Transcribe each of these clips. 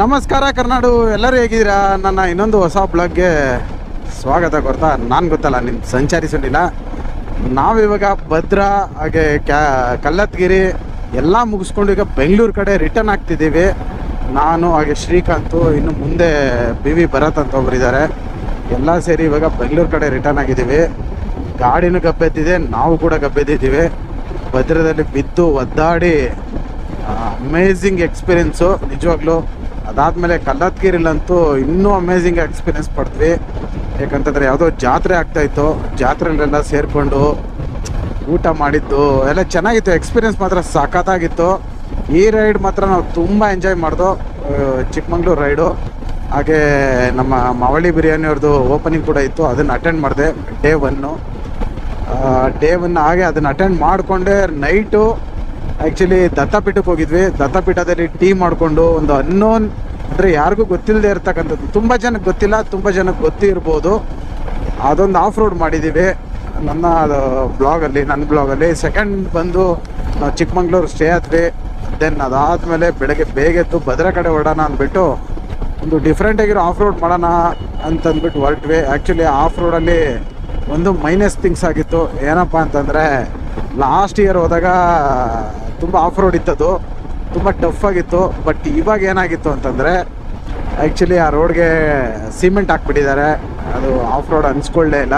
ನಮಸ್ಕಾರ ಕರ್ನಾಡು, ಎಲ್ಲರೂ ಹೇಗಿದ್ದೀರಾ? ನನ್ನ ಇನ್ನೊಂದು ಹೊಸ ಬ್ಲಾಗ್ಗೆ ಸ್ವಾಗತ ಕೊಡ್ತಾ ನಾನು ಗೊತ್ತಲ್ಲ ನಿಮ್ಮ ಸಂಚಾರಿ ನಾವಿವಾಗ ಭದ್ರಾ, ಹಾಗೆ ಕ್ಯಾ, ಕಲ್ಲತ್ಗಿರಿ ಎಲ್ಲ ಮುಗಿಸ್ಕೊಂಡು ಈಗ ಬೆಂಗಳೂರು ಕಡೆ ರಿಟರ್ನ್ ಆಗ್ತಿದ್ದೀವಿ. ನಾನು, ಹಾಗೆ ಶ್ರೀಕಾಂತು, ಇನ್ನು ಮುಂದೆ ಬಿ ವಿ ಭರತ್ ಅಂತ ಒಬ್ಬರಿದ್ದಾರೆ ಎಲ್ಲ ಸೇರಿ ಇವಾಗ ಬೆಂಗಳೂರು ಕಡೆ ರಿಟರ್ನ್ ಆಗಿದ್ದೀವಿ. ಗಾಡಿನೂ ಗಬ್ಬೆದ್ದಿದೆ, ನಾವು ಕೂಡ ಗಬ್ಬೆದ್ದಿದ್ದೀವಿ. ಭದ್ರದಲ್ಲಿ ಬಿದ್ದು ಒದ್ದಾಡಿ ಅಮೇಝಿಂಗ್ ಎಕ್ಸ್ಪೀರಿಯೆನ್ಸು ನಿಜವಾಗ್ಲೂ ಅದಾದಮೇಲೆ ಕಲ್ಲತ್ಗಿರಿಲಂತೂ ಇನ್ನೂ ಅಮೇಝಿಂಗ್ ಎಕ್ಸ್ಪೀರಿಯೆನ್ಸ್ ಪಡ್ತೀವಿ ಯಾಕಂತಂದರೆ ಯಾವುದೋ ಜಾತ್ರೆ ಆಗ್ತಾಯಿತ್ತು ಜಾತ್ರೆಲೆಲ್ಲ ಸೇರಿಕೊಂಡು ಊಟ ಮಾಡಿದ್ದು, ಎಲ್ಲ ಚೆನ್ನಾಗಿತ್ತು. ಎಕ್ಸ್ಪೀರಿಯನ್ಸ್ ಮಾತ್ರ ಸಖತ್ತಾಗಿತ್ತು. ಈ ರೈಡ್ ಮಾತ್ರ ನಾವು ತುಂಬ ಎಂಜಾಯ್ ಮಾಡ್ದು. ಚಿಕ್ಕಮಂಗ್ಳೂರು ರೈಡು ಹಾಗೆ ನಮ್ಮ ಮಾವಳಿ ಬಿರಿಯಾನಿಯವ್ರದ್ದು ಓಪನಿಂಗ್ ಕೂಡ ಇತ್ತು. ಅದನ್ನು ಅಟೆಂಡ್ ಮಾಡಿದೆ ಡೇ ಒನ್ನು ಡೇ ಒನ್ ಹಾಗೆ ಅದನ್ನು ಅಟೆಂಡ್ ಮಾಡಿಕೊಂಡೆ ನೈಟು ಆ್ಯಕ್ಚುಲಿ ದತ್ತಪೀಠಕ್ಕೆ ಹೋಗಿದ್ವಿ. ದತ್ತಪೀಠದಲ್ಲಿ ಟೀ ಮಾಡಿಕೊಂಡು ಒಂದು ಅನ್ನೋನ್ ಅಂದರೆ ಯಾರಿಗೂ ಗೊತ್ತಿಲ್ಲದೆ ಇರ್ತಕ್ಕಂಥದ್ದು. ತುಂಬ ಜನಕ್ಕೆ ಗೊತ್ತಿಲ್ಲ, ತುಂಬ ಜನಕ್ಕೆ ಗೊತ್ತಿರ್ಬೋದು ಅದೊಂದು ಆಫ್ ರೋಡ್ ಮಾಡಿದ್ದೀವಿ ನನ್ನ ಬ್ಲಾಗಲ್ಲಿ ನನ್ನ ಬ್ಲಾಗಲ್ಲಿ ಸೆಕೆಂಡ್ ಬಂದು ನಾವು ಚಿಕ್ಕಮಂಗ್ಳೂರು ಸ್ಟೇ ಆದ್ವಿ. ದೆನ್ ಅದಾದಮೇಲೆ ಬೆಳಗ್ಗೆ ಬೇಗ ಎದ್ದು ಭದ್ರ ಕಡೆ ಹೊಡೋಣ ಅಂದ್ಬಿಟ್ಟು ಒಂದು ಡಿಫ್ರೆಂಟ್ ಆಗಿರೋ ಆಫ್ ರೋಡ್ ಮಾಡೋಣ ಅಂತಂದ್ಬಿಟ್ಟು ಹೊರಟ್ವಿ. ಆ್ಯಕ್ಚುಲಿ ಆಫ್ ರೋಡಲ್ಲಿ ಒಂದು ಮೈನಸ್ ಥಿಂಗ್ಸ್ ಆಗಿತ್ತು. ಏನಪ್ಪ ಅಂತಂದರೆ ಲಾಸ್ಟ್ ಇಯರ್ ಹೋದಾಗ, ತುಂಬ ಆಫ್ ರೋಡ್ ಇತ್ತದು ತುಂಬ ಟಫ್ ಆಗಿತ್ತು. ಬಟ್ ಇವಾಗ ಏನಾಗಿತ್ತು ಅಂತಂದರೆ ಆ್ಯಕ್ಚುಲಿ ಆ ರೋಡ್ಗೆ ಸಿಮೆಂಟ್ ಹಾಕ್ಬಿಟ್ಟಿದ್ದಾರೆ. ಅದು ಆಫ್ ರೋಡ್ ಅನ್ಸ್ಕೊಳ್ಳೇ ಇಲ್ಲ.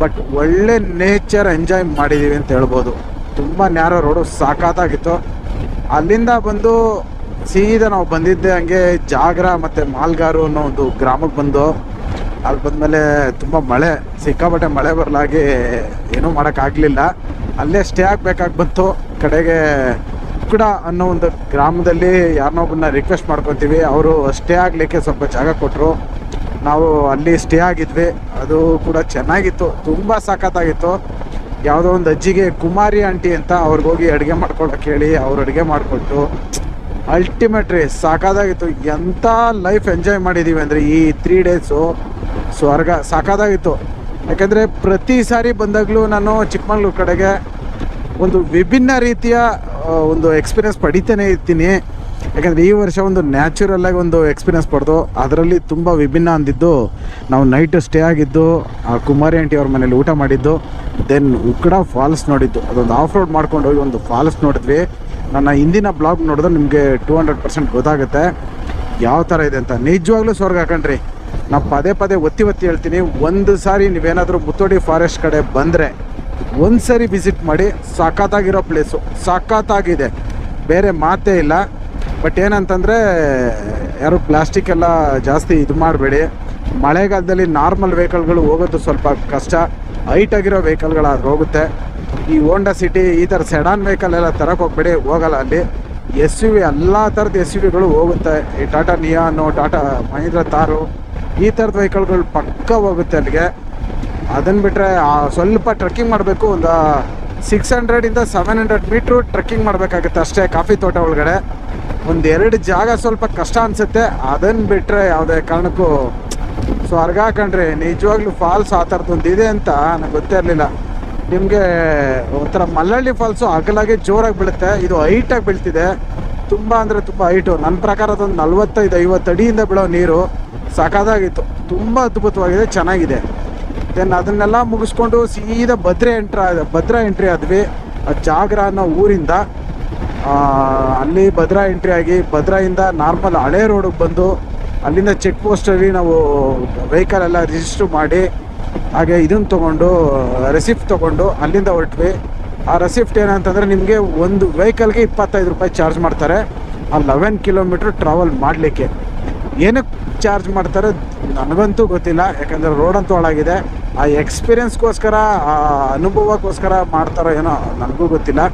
ಬಟ್ ಒಳ್ಳೆ ನೇಚರ್ ಎಂಜಾಯ್ ಮಾಡಿದ್ದೀವಿ ಅಂತ ಹೇಳ್ಬೋದು. ತುಂಬ ನ್ಯಾರೋ ರೋಡು ಸಾಕಾತಾಗಿತ್ತು. ಅಲ್ಲಿಂದ ಬಂದು ಸೀದಾ ನಾವು ಬಂದಿದ್ದೆ ಹಂಗೆ ಜಾಗ್ರ ಮತ್ತು ಮಾಲ್ಗಾರು ಅನ್ನೋ ಒಂದು ಗ್ರಾಮಕ್ಕೆ ಬಂದು. ಅಲ್ಲಿ ಬಂದಮೇಲೆ ತುಂಬ ಮಳೆ, ಸಿಕ್ಕಾಪಟ್ಟೆ ಮಳೆ ಬರಲಾಗಿ ಏನೂ ಮಾಡೋಕ್ಕಾಗಲಿಲ್ಲ. ಅಲ್ಲೇ ಸ್ಟೇ ಆಗಬೇಕಾಗಿ ಬಂತು. ಕಡೆಗೆ ಕುಕ್ಕಡ ಅನ್ನೋ ಒಂದು ಗ್ರಾಮದಲ್ಲಿ ಯಾರನ್ನೊಬ್ಬನ್ನ ರಿಕ್ವೆಸ್ಟ್ ಮಾಡ್ಕೊತೀವಿ. ಅವರು ಸ್ಟೇ ಆಗಲಿಕ್ಕೆ ಸ್ವಲ್ಪ ಜಾಗ ಕೊಟ್ಟರು ನಾವು ಅಲ್ಲಿ ಸ್ಟೇ ಆಗಿದ್ವಿ. ಅದು ಕೂಡ ಚೆನ್ನಾಗಿತ್ತು. ತುಂಬ ಸಾಕತ್ತಾಗಿತ್ತು ಯಾವುದೋ ಒಂದು ಅಜ್ಜಿಗೆ ಕುಮಾರಿ ಆಂಟಿ ಅಂತ ಅವ್ರಿಗೋಗಿ ಅಡುಗೆ ಮಾಡ್ಕೊಳಕ್ಕೆ ಹೇಳಿ ಅವ್ರು ಅಡುಗೆ ಮಾಡಿಕೊಟ್ಟು ಅಲ್ಟಿಮೇಟ್ ರೀ ಸಾಕಾದಾಗಿತ್ತು. ಎಂಥ ಲೈಫ್ ಎಂಜಾಯ್ ಮಾಡಿದ್ದೀವಿ ಅಂದರೆ ಈ ತ್ರೀ ಡೇಸು ಸ್ವರ್ಗ ಸಾಕಾದಾಗಿತ್ತು. ಯಾಕೆಂದರೆ ಪ್ರತಿ ಸಾರಿ ಬಂದಾಗಲೂ ನಾನು ಚಿಕ್ಕಮಂಗ್ಳೂರು ಕಡೆಗೆ ಒಂದು ವಿಭಿನ್ನ ರೀತಿಯ ಒಂದು ಎಕ್ಸ್ಪೀರಿಯನ್ಸ್ ಪಡಿತಾನೆ ಇರ್ತೀನಿ. ಯಾಕಂದರೆ ಈ ವರ್ಷ ಒಂದು ನ್ಯಾಚುರಲ್ಲಾಗಿ ಒಂದು ಎಕ್ಸ್ಪೀರಿಯನ್ಸ್ ಪಡೆದು, ಅದರಲ್ಲಿ ತುಂಬ ವಿಭಿನ್ನ ಅಂದಿದ್ದು, ನಾವು ನೈಟ್ ಸ್ಟೇ ಆಗಿದ್ದು, ಆ, ಕುಮಾರಿ ಆಂಟಿ ಅವ್ರ ಮನೇಲಿ ಊಟ ಮಾಡಿದ್ದು ದೆನ್ ಉಕ್ಕಡ ಫಾಲ್ಸ್ ನೋಡಿದ್ದು. ಅದೊಂದು ಆಫ್ ರೋಡ್ ಮಾಡ್ಕೊಂಡು ಹೋಗಿ ಒಂದು ಫಾಲ್ಸ್ ನೋಡಿದ್ವಿ. ನನ್ನ ಹಿಂದಿನ ಬ್ಲಾಗ್ ನೋಡಿದ್ರೆ ನಿಮಗೆ ಟೂ ಹಂಡ್ರೆಡ್ ಪರ್ಸೆಂಟ್ ಗೊತ್ತಾಗುತ್ತೆ. ಯಾವ ಥರ ಇದೆ ಅಂತ. ನಿಜವಾಗ್ಲೂ ಸ್ವರ್ಗ ಹಾಕಣ್ರಿ ನಾವು ಪದೇ ಪದೇ ಒತ್ತಿ ಒತ್ತಿ ಹೇಳ್ತೀನಿ, ಒಂದು ಸಾರಿ ನೀವೇನಾದರೂ ಮುತ್ತೋಡಿ ಫಾರೆಸ್ಟ್ ಕಡೆ ಬಂದರೆ ಒಂದು ಸರಿ ವಿಸಿಟ್ ಮಾಡಿ ಸಖತ್ತಾಗಿರೋ ಪ್ಲೇಸು ಸಖತ್ತಾಗಿದೆ ಬೇರೆ ಮಾತೇ ಇಲ್ಲ. ಬಟ್ ಏನಂತಂದರೆ, ಯಾರು ಪ್ಲಾಸ್ಟಿಕ್ ಎಲ್ಲ ಜಾಸ್ತಿ ಇದು ಮಾಡಬೇಡಿ. ಮಳೆಗಾಲದಲ್ಲಿ ನಾರ್ಮಲ್ ವೆಹಿಕಲ್ಗಳು ಹೋಗೋದು ಸ್ವಲ್ಪ ಕಷ್ಟ. ಹೈಟ್ ಆಗಿರೋ ವೆಹಿಕಲ್ಗಳಾದ್ರೆ ಹೋಗುತ್ತೆ. ಈ ಓಂಡಾ ಸಿಟಿ ಈ ಥರ ಸೆಡಾನ್ ವೆಹಿಕಲ್ ಎಲ್ಲ ತರಕ್ಕೆ ಹೋಗ್ಬೇಡಿ. ಹೋಗಲ್ಲ ಅಲ್ಲಿ. ಎಸ್ ಯು ವಿ ಎಲ್ಲ ಥರದ ಎಸ್ ಯು ವಿಗಳು ಹೋಗುತ್ತೆ. ಈ ಟಾಟಾ ನಿಯಾನು ಟಾಟಾ ಮಹೀಂದ್ರ ತಾರು ಈ ಥರದ ವೆಹಿಕಲ್ಗಳು ಪಕ್ಕ ಹೋಗುತ್ತೆ ಅಲ್ಲಿಗೆ. ಅದನ್ನು ಬಿಟ್ಟರೆ ಸ್ವಲ್ಪ ಟ್ರೆಕ್ಕಿಂಗ್ ಮಾಡಬೇಕು. ಒಂದು ಸಿಕ್ಸ್ ಹಂಡ್ರೆಡಿಂದ ಸೆವೆನ್ ಹಂಡ್ರೆಡ್ ಮೀಟ್ರು ಟ್ರೆಕ್ಕಿಂಗ್ ಮಾಡಬೇಕಾಗುತ್ತೆ ಅಷ್ಟೇ ಕಾಫಿ ತೋಟ ಒಳಗಡೆ. ಒಂದೆರಡು ಜಾಗ ಸ್ವಲ್ಪ ಕಷ್ಟ ಅನಿಸುತ್ತೆ. ಅದನ್ನು ಬಿಟ್ಟರೆ ಯಾವುದೇ ಕಾರಣಕ್ಕೂ ಸ್ವರ್ಗ ಕಣ್ರಿ, ನಿಜವಾಗ್ಲೂ ಫಾಲ್ಸ್ ಆ ಥರದ್ದು ಒಂದು ಇದೆ ಅಂತ ನನಗೆ ಗೊತ್ತೇ ಇರಲಿಲ್ಲ. ನಿಮಗೆ ಒಂಥರ ಮಲ್ಲಳ್ಳಿ ಫಾಲ್ಸು ಅಗಲಾಗಿ ಜೋರಾಗಿ ಬೀಳುತ್ತೆ. ಇದು ಹೈಟಾಗಿ ಬೀಳ್ತಿದೆ. ತುಂಬ ಅಂದರೆ ತುಂಬ ಹೈಟು ನನ್ನ ಪ್ರಕಾರ ಅದೊಂದು ನಲ್ವತ್ತೈದು ಐವತ್ತು ಅಡಿಯಿಂದ ಬೀಳೋ ನೀರು ಸಾಕಾದಾಗಿತ್ತು. ತುಂಬ ಅದ್ಭುತವಾಗಿದೆ, ಚೆನ್ನಾಗಿದೆ. ದೆನ್ ಅದನ್ನೆಲ್ಲ ಮುಗಿಸ್ಕೊಂಡು ಸೀದಾ ಭದ್ರಾ ಎಂಟ್ರ ಭದ್ರಾ ಎಂಟ್ರಿ ಆದ್ವಿ. ಆ ಜಾಗ್ರ ಅನ್ನೋ ಊರಿಂದ ಅಲ್ಲಿ ಭದ್ರಾ ಎಂಟ್ರಿ ಆಗಿ, ಭದ್ರಾಯಿಂದ ನಾರ್ಮಲ್ ಹಳೆ ರೋಡಿಗೆ ಬಂದು, ಅಲ್ಲಿಂದ ಚೆಕ್ ಪೋಸ್ಟಲ್ಲಿ ನಾವು ವೆಹಿಕಲ್ ಎಲ್ಲ ರಿಜಿಸ್ಟರ್ ಮಾಡಿ, ಹಾಗೆ ಇದನ್ನು ತೊಗೊಂಡು ರೆಸಿಫ್ಟ್ ತೊಗೊಂಡು ಅಲ್ಲಿಂದ ಹೊರಟ್ವಿ. ಆ ರೆಸಿಪ್ಟ್ ಏನಂತಂದರೆ ನಿಮಗೆ ಒಂದು ವೆಹಿಕಲ್ಗೆ ಇಪ್ಪತ್ತೈದು ರೂಪಾಯಿ ಚಾರ್ಜ್ ಮಾಡ್ತಾರೆ. ಆ ಲೆವೆನ್ ಕಿಲೋಮೀಟ್ರ್ ಟ್ರಾವೆಲ್ ಮಾಡಲಿಕ್ಕೆ. ಏನಕ್ಕೆ ಚಾರ್ಜ್ ಮಾಡ್ತಾರೆ? ನನಗಂತೂ ಗೊತ್ತಿಲ್ಲ. ಯಾಕಂದರೆ ರೋಡ್ ಅಂತೂ ಹಾಳಾಗಿದೆ. ಆ ಎಕ್ಸ್ಪೀರಿಯನ್ಸ್ಗೋಸ್ಕರ, ಆ ಅನುಭವಕ್ಕೋಸ್ಕರ ಮಾಡ್ತಾರೋ ಏನೋ ನನಗೂ ಗೊತ್ತಿಲ್ಲ.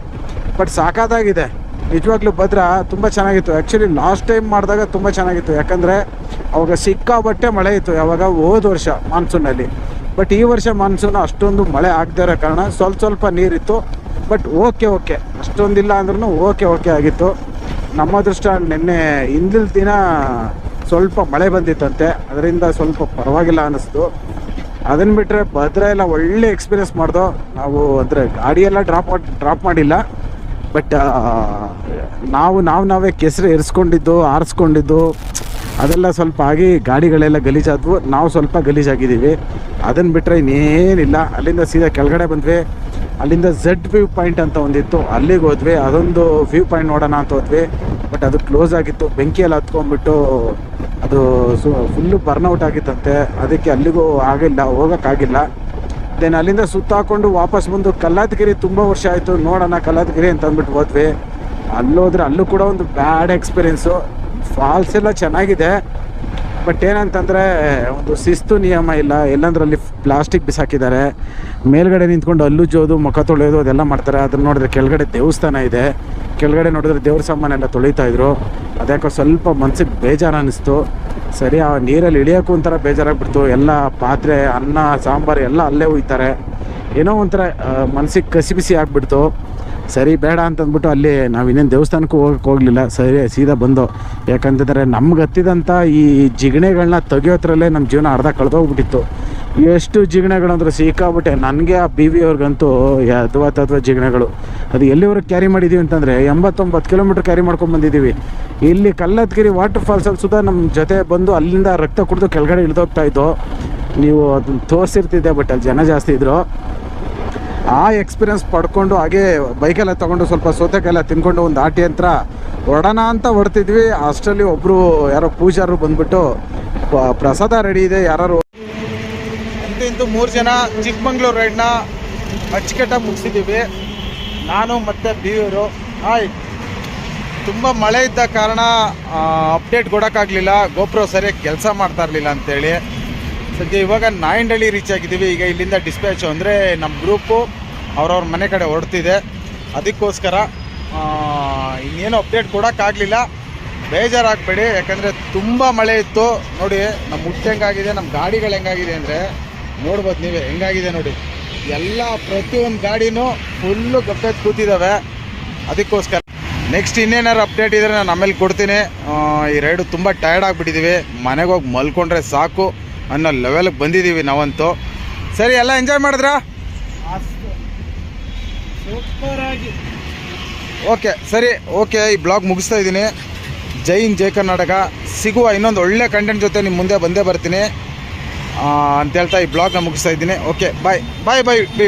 ಬಟ್ ಸಾಕಾದಾಗಿದೆ. ನಿಜವಾಗ್ಲೂ ಭದ್ರ ತುಂಬ ಚೆನ್ನಾಗಿತ್ತು. ಆ್ಯಕ್ಚುಲಿ ಲಾಸ್ಟ್ ಟೈಮ್ ಮಾಡಿದಾಗ ತುಂಬ ಚೆನ್ನಾಗಿತ್ತು. ಯಾಕಂದರೆ, ಅವಾಗ ಸಿಕ್ಕಾಬಟ್ಟೆ ಮಳೆ ಇತ್ತು. ಯಾವಾಗ? ಹೋದ ವರ್ಷ ಮಾನ್ಸೂನಲ್ಲಿ ಬಟ್ ಈ ವರ್ಷ ಮಾನ್ಸೂನ್ ಅಷ್ಟೊಂದು ಮಳೆ ಆಗದೇ ಇರೋ ಕಾರಣ ಸ್ವಲ್ಪ ಸ್ವಲ್ಪ ನೀರಿತ್ತು. ಬಟ್ ಓಕೆ ಓಕೆ ಅಷ್ಟೊಂದಿಲ್ಲ ಅಂದ್ರೂ ಓಕೆ ಓಕೆ ಆಗಿತ್ತು. ನಮ್ಮ ದೃಷ್ಟ ನಿನ್ನೆ ಹಿಂದಿನ ದಿನ ಸ್ವಲ್ಪ ಮಳೆ ಬಂದಿತ್ತಂತೆ. ಅದರಿಂದ ಸ್ವಲ್ಪ ಪರವಾಗಿಲ್ಲ ಅನ್ನಿಸ್ತು ಅದನ್ನು ಬಿಟ್ಟರೆ ಭದ್ರಾ ಎಲ್ಲ ಒಳ್ಳೆ ಎಕ್ಸ್ಪೀರಿಯನ್ಸ್ ಮಾಡ್ದೋ ನಾವು ಅಂದರೆ ಗಾಡಿಯೆಲ್ಲ ಡ್ರಾಪ್ ಡ್ರಾಪ್ ಮಾಡಿಲ್ಲ. ಬಟ್ ನಾವು ನಾವು ನಾವೇ ಕೆಸರು ಎರಿಸ್ಕೊಂಡಿದ್ದು, ಆರಿಸ್ಕೊಂಡಿದ್ದು, ಅದೆಲ್ಲ ಸ್ವಲ್ಪ ಆಗಿ ಗಾಡಿಗಳೆಲ್ಲ ಗಲೀಜಾದ್ವು. ನಾವು ಸ್ವಲ್ಪ ಗಲೀಜಾಗಿದ್ದೀವಿ. ಅದನ್ನು ಬಿಟ್ಟರೆ ಇನ್ನೇನಿಲ್ಲ. ಅಲ್ಲಿಂದ ಸೀದಾ ಕೆಳಗಡೆ ಬಂದ್ವಿ. ಅಲ್ಲಿಂದ ಝೆಡ್ ವ್ಯೂ ಪಾಯಿಂಟ್ ಅಂತ ಒಂದಿತ್ತು. ಅಲ್ಲಿಗೆ ಹೋದ್ವಿ. ಅದೊಂದು ವ್ಯೂ ಪಾಯಿಂಟ್ ನೋಡೋಣ ಅಂತ ಹೋದ್ವಿ. ಬಟ್ ಅದು ಕ್ಲೋಸ್ ಆಗಿತ್ತು. ಬೆಂಕಿಯಲ್ಲಿ ಹತ್ಕೊಂಡ್ಬಿಟ್ಟು ಅದು ಸು ಫುಲ್ಲು ಬರ್ನೌಟ್ ಆಗಿತ್ತಂತೆ. ಅದಕ್ಕೆ ಅಲ್ಲಿಗೂ ಆಗಿಲ್ಲ, ಹೋಗೋಕ್ಕಾಗಿಲ್ಲ. ದೆನ್ ಅಲ್ಲಿಂದ ಸುತ್ತಾಕೊಂಡು ವಾಪಸ್ ಬಂದು ಕಲ್ಲಾತಗಿರಿ ತುಂಬ ವರ್ಷ ಆಯಿತು. ನೋಡೋಣ ಕಲ್ಲಾತಗಿರಿ ಅಂತ ಅಂದ್ಬಿಟ್ಟು ಹೋದ್ವಿ. ಅಲ್ಲೋದ್ರೆ ಅಲ್ಲೂ ಕೂಡ ಒಂದು ಬ್ಯಾಡ್ ಎಕ್ಸ್ಪೀರಿಯೆನ್ಸು ಫಾಲ್ಸ್ ಎಲ್ಲ ಚೆನ್ನಾಗಿದೆ. ಬಟ್ ಏನಂತಂದರೆ, ಒಂದು ಶಿಸ್ತು ನಿಯಮ ಇಲ್ಲ, ಎಲ್ಲಂದ್ರಲ್ಲಿ ಪ್ಲಾಸ್ಟಿಕ್ ಬಿಸಾಕಿದ್ದಾರೆ. ಮೇಲ್ಗಡೆ ನಿಂತ್ಕೊಂಡು ಅಲ್ಲುಜ್ಜೋದು ಜೋದು, ಮುಖ ತೊಳೆಯೋದು, ಅದೆಲ್ಲ ಮಾಡ್ತಾರೆ. ಅದನ್ನ ನೋಡಿದ್ರೆ ಕೆಳಗಡೆ ದೇವಸ್ಥಾನ ಇದೆ. ಕೆಳಗಡೆ ನೋಡಿದ್ರೆ ದೇವ್ರ ಸಾಮಾನೆಲ್ಲ ತೊಳಿತಾಯಿದ್ರು ಅದ್ಯಾಕೋ ಸ್ವಲ್ಪ ಮನ್ಸಿಗೆ ಬೇಜಾರು ಅನ್ನಿಸ್ತು ಸರಿ, ಆ ನೀರಲ್ಲಿ ಇಳಿಯೋಕ್ಕೂ ಒಂಥರ ಬೇಜಾರಾಗ್ಬಿಡ್ತು. ಎಲ್ಲ ಪಾತ್ರೆ, ಅನ್ನ, ಸಾಂಬಾರು ಎಲ್ಲ ಅಲ್ಲೇ ಹೋಯ್ತಾರೆ ಏನೋ ಒಂಥರ ಮನ್ಸಿಗೆ ಕಸಿ ಬಿಸಿ ಆಗ್ಬಿಡ್ತು. ಸರಿ, ಬೇಡ ಅಂತಂದ್ಬಿಟ್ಟು ಅಲ್ಲಿ ನಾವು ಇನ್ನೇನು ದೇವಸ್ಥಾನಕ್ಕೂ ಹೋಗಕ್ಕೆ ಹೋಗಲಿಲ್ಲ. ಸರಿ, ಸೀದಾ ಬಂದು. ಯಾಕಂತಂದರೆ ನಮ್ಗೆ ಹತ್ತಿದಂಥ ಈ ಜಿಗಣೆಗಳನ್ನ ತೆಗಿಯೋದ್ರಲ್ಲೇ ನಮ್ಮ ಜೀವನ ಅರ್ಧ ಕಳೆದೋಗ್ಬಿಟ್ಟಿತ್ತು. ಎಷ್ಟು ಜಿಗಣೆಗಳಂದ್ರೆ ಸಿಕ್ಕಾಬಿಟ್ಟೆ ನನಗೆ ಆ ಬಿ ವಿ ಅವ್ರಿಗಂತೂ ಅಥವಾ ಅಥವಾ ಜಿಗಣೆಗಳು. ಅದು ಎಲ್ಲಿವರೆಗೆ ಕ್ಯಾರಿ ಮಾಡಿದ್ದೀವಿ ಅಂತಂದರೆ ಎಂಬತ್ತೊಂಬತ್ತು ಕಿಲೋಮೀಟ್ರ್ ಕ್ಯಾರಿ ಮಾಡ್ಕೊಂಡು ಬಂದಿದ್ದೀವಿ ಇಲ್ಲಿ ಕಲ್ಲತ್ಗಿರಿ ವಾಟರ್ ಫಾಲ್ಸಲ್ಲಿ ಸುಧಾ ನಮ್ಮ ಜೊತೆ ಬಂದು ಅಲ್ಲಿಂದ ರಕ್ತ ಕುಡಿದು ಕೆಳಗಡೆ ಇಳಿದೋಗ್ತಾಯಿತ್ತು ನೀವು ಅದನ್ನು ತೋರಿಸಿರ್ತಿದ್ದೆ, ಬಟ್ ಅಲ್ಲಿ ಜನ ಜಾಸ್ತಿ ಇದ್ದರು ಆ ಎಕ್ಸ್ಪೀರಿಯನ್ಸ್ ಪಡ್ಕೊಂಡು ಹಾಗೆ ಬೈಕೆಲ್ಲ ತೊಗೊಂಡು ಸ್ವಲ್ಪ ಸೌತೆಕಾಯೆಲ್ಲ ತಿನ್ಕೊಂಡು ಒಂದು ಆಟಿ ಯಂತ್ರ ಹೊಡೋಣ ಅಂತ ಹೊಡ್ತಿದ್ವಿ. ಅಷ್ಟರಲ್ಲಿ ಒಬ್ಬರು ಯಾರೋ ಪೂಜಾರರು ಬಂದ್ಬಿಟ್ಟು ಪ್ರಸಾದ ರೆಡಿ ಇದೆ. ಯಾರು ಅಂತೂ ಇಂತೂ ಮೂರು ಜನ ಚಿಕ್ಕಮಂಗ್ಳೂರು ರೈಡ್ನ ಅಚ್ಚುಕಟ್ಟಾಗಿ ಮುಗಿಸಿದ್ದೀವಿ. ನಾನು ಮತ್ತು ಬೀವರು. ಹಾಯ್. ತುಂಬ ಮಳೆ ಇದ್ದ ಕಾರಣ ಅಪ್ಡೇಟ್ ಕೊಡೋಕ್ಕಾಗಲಿಲ್ಲ. ಗೋಪ್ರೋ ಸರಿಯಾಗಿ ಕೆಲಸ ಮಾಡ್ತಾ ಇರಲಿಲ್ಲ ಅಂತೇಳಿ. ಸದ್ಯ ಇವಾಗ ನಾಯಂಡಳ್ಳಿ ರೀಚ್ ಆಗಿದ್ದೀವಿ. ಈಗ ಇಲ್ಲಿಂದ ಡಿಸ್ಪ್ಯಾಚು ಅಂದರೆ ನಮ್ಮ ಗ್ರೂಪು ಅವ್ರವ್ರ ಮನೆ ಕಡೆ ಹೊರಡ್ತಿದೆ ಅದಕ್ಕೋಸ್ಕರ ಇನ್ನೇನು ಅಪ್ಡೇಟ್ ಕೊಡೋಕ್ಕಾಗಲಿಲ್ಲ ಬೇಜಾರಾಗಬೇಡಿ. ಯಾಕಂದರೆ ತುಂಬ ಮಳೆ ಇತ್ತು. ನೋಡಿ ನಮ್ಮ ಹುಟ್ಟು ಹೆಂಗಾಗಿದೆ ನಮ್ಮ ಗಾಡಿಗಳು ಹೆಂಗಾಗಿದೆ ಅಂದರೆ ನೋಡ್ಬೋದು ನೀವೇ, ಹೆಂಗಾಗಿದೆ ನೋಡಿ. ಎಲ್ಲ ಪ್ರತಿಯೊಂದು ಗಾಡಿನೂ ಫುಲ್ಲು ಗಪ್ಪೆದ್ದು ಕೂತಿದ್ದಾವೆ ಅದಕ್ಕೋಸ್ಕರ. ನೆಕ್ಸ್ಟ್ ಇನ್ನೇನಾರು ಅಪ್ಡೇಟ್ ಇದ್ರೆ ನಾನು ಆಮೇಲೆ ಕೊಡ್ತೀನಿ. ಈ ರೈಡು ತುಂಬ ಟಯರ್ಡ್ ಆಗಿಬಿಟ್ಟಿದ್ದೀವಿ ಮನೆಗೆ ಹೋಗಿ ಮಲ್ಕೊಂಡ್ರೆ ಸಾಕು. ಅನ್ನೋ ಲೆವೆಲ್ಗೆ ಬಂದಿದ್ದೀವಿ ನಾವಂತೂ. ಸರಿ, ಎಲ್ಲ ಎಂಜಾಯ್ ಮಾಡಿದ್ರಾ? ಓಕೆ, ಸರಿ, ಓಕೆ, ಈ ಬ್ಲಾಗ್ ಮುಗಿಸ್ತಾ ಇದ್ದೀನಿ. ಜೈ ಹಿಂದ್, ಜೈ ಕರ್ನಾಟಕ. ಸಿಗುವ ಇನ್ನೊಂದು ಒಳ್ಳೆ ಕಂಟೆಂಟ್ ಜೊತೆ ನಿಮ್ಮ ಮುಂದೆ ಬಂದೇ ಬರ್ತೀನಿ. ಅಂತ ಹೇಳ್ತಾ ಈ ಬ್ಲಾಗ್ನ ಮುಗಿಸ್ತಾ ಇದ್ದೀನಿ. ಓಕೆ ಬಾಯ್ ಬಾಯ್ ಬಾಯ್ ಬಿ